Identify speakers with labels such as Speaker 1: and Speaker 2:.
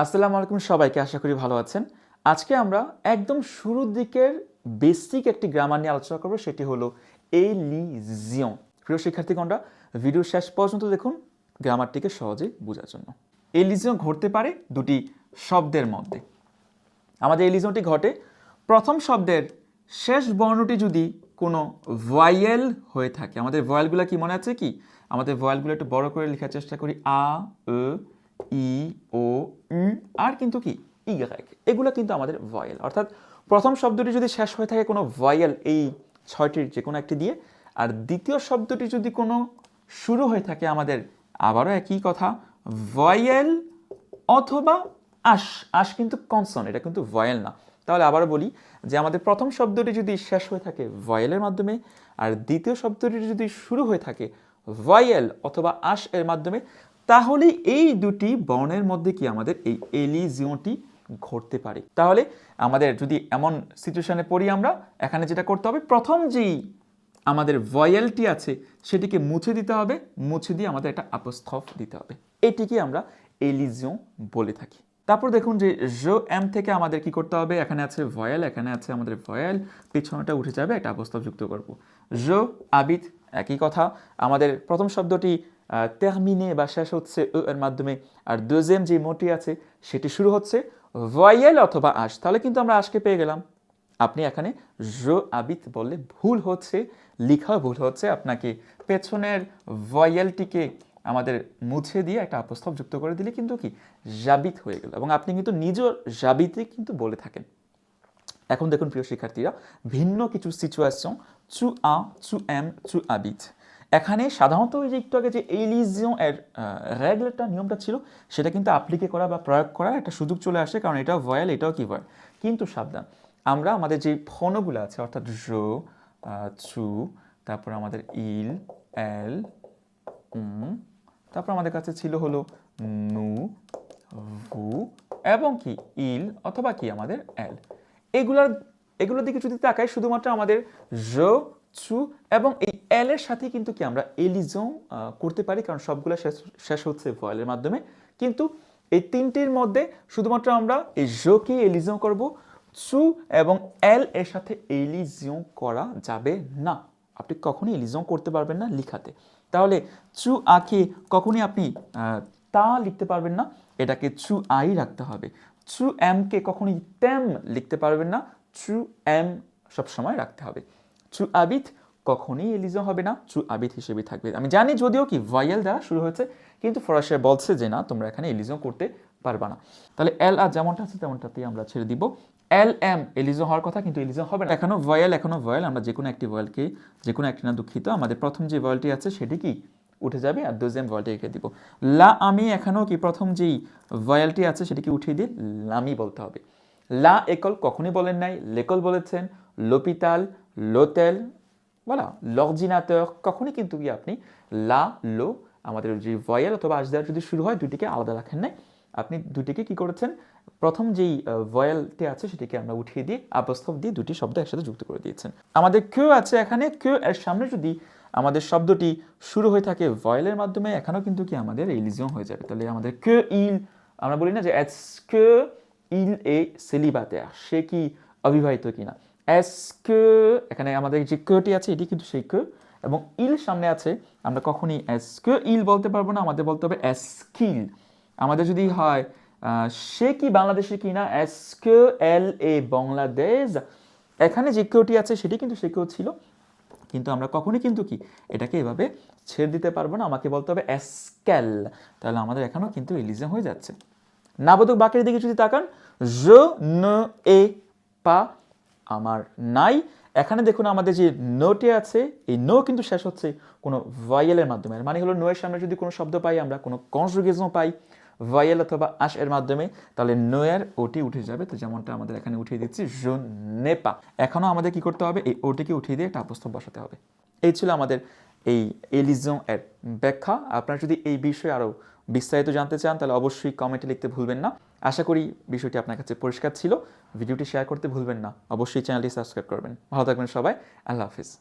Speaker 1: আসসালামু আলাইকুম সবাইকে, আশা করি ভালো আছেন। আজকে আমরা একদম শুরুর দিকের বেসিক একটি গ্রামার নিয়ে আলোচনা করব, সেটি হলো এলিজিয়ন প্রিয় শিক্ষার্থীগণরা ভিডিও শেষ পর্যন্ত দেখুন গ্রামারটিকে সহজে বোঝার জন্য। এলিজিয়ন ঘটতে পারে দুটি শব্দের মধ্যে। আমাদের এলিজনটি ঘটে, প্রথম শব্দের শেষ বর্ণটি যদি কোনো ভয়েল হয়ে থাকে, আমাদের ভয়েলগুলো কি মনে আছে কি? আমাদের ভয়েলগুলো একটু বড় করে লেখার চেষ্টা করি, আ ই ও উম, আর কিন্তু কি? ইগারেক এগুলো কিন্তু আমাদের ভয়েল অর্থাৎ প্রথম শব্দটি যদি শেষ হয়ে থাকে কোনো ভয়েল এই ছয়টির যে কোনো একটি দিয়ে আর দ্বিতীয় শব্দটি যদি কোনো শুরু হয়ে থাকে আমাদের আবারও একই কথা ভয়েল অথবা আশ। আশ কিন্তু কনসন এটা কিন্তু ভয়েল না। তাহলে আবার বলি যে আমাদের প্রথম শব্দটি যদি শেষ হয়ে থাকে ভয়েলের মাধ্যমে আর দ্বিতীয় শব্দটি যদি শুরু হয়ে থাকে ভয়েল অথবা আশ এর মাধ্যমে তাহলে এই দুটি বর্ণের মধ্যে কি আমাদের এই এলিজিওটি ঘটতে পারে? তাহলে আমাদের যদি এমন সিচুয়েশনে পড়ি আমরা, এখানে যেটা করতে হবে, প্রথম যেই আমাদের ভয়েলটি আছে, সেটিকে মুছে দিতে হবে, মুছে দিয়ে আমাদের একটা আপস্থফ দিতে হবে। এটিকে আমরা এলিজিও বলে থাকি। তারপর দেখুন যে জো এম থেকে আমাদের কি করতে হবে? এখানে আছে ভয়েল এখানে আছে আমাদের ভয়েল পিছনটা উঠে যাবে, একটা আপস্থফ যুক্ত করব। জো আবিদ, একই কথা। আমাদের প্রথম শব্দটি তেরমিনে বা শেষ হচ্ছে এ এর মাধ্যমে। আর দোজেম যে মোটি আছে, সেটি শুরু হচ্ছে ভয়েল অথবা আশ। তাহলে কিন্তু আমরা আশকে পেয়ে গেলাম। আপনি এখানে জো আবিত বললে ভুল হচ্ছে লিখা ভুল হচ্ছে। আপনাকে পেছনের ভয়েলটিকে আমাদের মুছে দিয়ে একটা আপস্থব যুক্ত করে দিলে কিন্তু কি? জাবিত হয়ে গেল। এবং আপনি কিন্তু নিজ জাবিতে কিন্তু বলে থাকেন। এখন দেখুন প্রিয় শিক্ষার্থীরা, ভিন্ন কিছু সিচুয়েশন চু আ চু এম চু আবিত এখানে সাধারণত ওই যে একটু আগে যে এর রেগুলেটর নিয়মটা ছিল, সেটা কিন্তু অ্যাপ্লিকে করা বা প্রয়োগ করার একটা সুযোগ চলে আসে, কারণ এটাও ভয়েল, এটাও কি ভয়েল? কিন্তু সাবধান, আমরা আমাদের যে ফোনগুলো আছে, অর্থাৎ জো চু, তারপর আমাদের ইল, এল তারপর আমাদের কাছে ছিল হলো নু, ভু, এবং কি? ইল অথবা কি? আমাদের এল। এগুলার, এগুলোর দিকে যদি তাকাই, শুধুমাত্র আমাদের জ চু এবং এই এল এর সাথে কিন্তু কি আমরা এলিজন করতে পারি, কারণ সবগুলো শেষ শেষ হচ্ছে ভয়েলের মাধ্যমে। কিন্তু এই তিনটির মধ্যে শুধুমাত্র আমরা এই জোকে এলিজন করব। চু এবং এল এর সাথে এলিজিয়ন করা যাবে না। আপনি কখনই এলিজন করতে পারবেন না লিখাতে। তাহলে চু আকে কখনই আপনি তা লিখতে পারবেন না। এটাকে চু আই রাখতে হবে। চু এমকে কখনই তেম লিখতে পারবেন না। চু এম সবসময় রাখতে হবে। চু আবিত কখনই এলিজন হবে না চু আবিত হিসেবে থাকবে। আমি জানি যদিও কি ভয়েল দ্বারা শুরু হয়েছে, কিন্তু ফরাসে বলছে যে না, তোমরা এখানে এলিজন করতে পারবা না। তাহলে এল আর যেমনটা আছে, তেমনটাতেই আমরা ছেড়ে দিব। এল এম এলিজন হওয়ার কথা, কিন্তু এলিজন হবে না। এখনও ভয়েল এখনও ভয়েল আমরা যে কোনো একটি ভয়েলকে যে কোনো একটি না দুঃখিত, আমাদের প্রথম যে ভয়েলটি আছে, সেটি কি? উঠে যাবে আর দোজেম ভয়েলটি রেখে দিব। লা, আমি এখনও কি প্রথম যেই ভয়েলটি আছে, সেটিকে উঠিয়ে দিয়ে লামি বলতে হবে। লা, একল কখনই বলেন নাই, লেকল বলেছেন, লোপিতাল লোতেল বলা লর্জিনাতর কখনই কিন্তু কি আপনি লা, লো, আমাদের যে ভয়েল অথবা আসদার যদি শুরু হয় দুটিকে আলাদা রাখেন নাই। আপনি দুটিকে কি করেছেন? প্রথম যেই ভয়েলটি আছে, সেটিকে আমরা উঠিয়ে দিয়ে আপস্থব দিয়ে দুটি শব্দ একসাথে যুক্ত করে দিয়েছেন। আমাদের কেউ আছে এখানে। কেউ এর সামনে যদি আমাদের শব্দটি শুরু হয়ে থাকে ভয়েলের মাধ্যমে, এখানেও কিন্তু কি আমাদের এলিজিয়ন হয়ে যাবে। তাহলে আমাদের কে ইল আমরা বলি না যে কে ইল এ সেলিবাতে, সে কি অবিবাহিত কিনা? এস, কে, এখানে আমাদের যে কেটি আছে, এটি কিন্তু সেই কে। এবং ইল সামনে আছে, আমরা কখনই এস, কে, ইল বলতে পারব না, আমাদের বলতে হবে এস, কিল। আমাদের যদি হয় সে কি বাংলাদেশে কিনা এস, কে, এল, এ, বাংলাদেশ। এখানে যে কেউটি আছে, সেটি কিন্তু সে কেউ ছিল। কিন্তু আমরা কখনই কিন্তু কি, এটাকে এভাবে ছেড়ে দিতে পারব না, আমাকে বলতে হবে এসক্যাল তাহলে আমাদের এখানেও কিন্তু এলিজম হয়ে যাচ্ছে। নাবোধক বাক্যের দিকে যদি তাকান জ ন, এ, পা আমার নাই। এখানে দেখুন আমাদের যে নোটে আছে, এই নো কিন্তু শেষ হচ্ছে কোনো ভয়েলের মাধ্যমে। মানে হলো নো এর সামনে যদি কোনো শব্দ পাই, আমরা কোনো কনজুগেশন পাই ভয়েল অথবা আশ এর মাধ্যমে, তাহলে নো এর ওটি উঠে যাবে। তো যেমনটা আমাদের এখানে উঠিয়ে দিচ্ছি জো নেপা। এখনও আমাদের কি করতে হবে? এই ওটিকে উঠিয়ে দিয়ে একটা আপস্থ বসাতে হবে। এই ছিল আমাদের এই এলিজম এর ব্যাখ্যা। আপনারা যদি এই বিষয়ে আরও বিস্তারিত জানতে চান, তাহলে অবশ্যই কমেন্টে লিখতে ভুলবেন না। আশা করি বিষয়টি আপনার কাছে পরিষ্কার ছিল। ভিডিওটি শেয়ার করতে ভুলবেন না। অবশ্যই চ্যানেলটি সাবস্ক্রাইব করবেন। ভালো থাকবেন সবাই। আল্লাহ হাফিজ।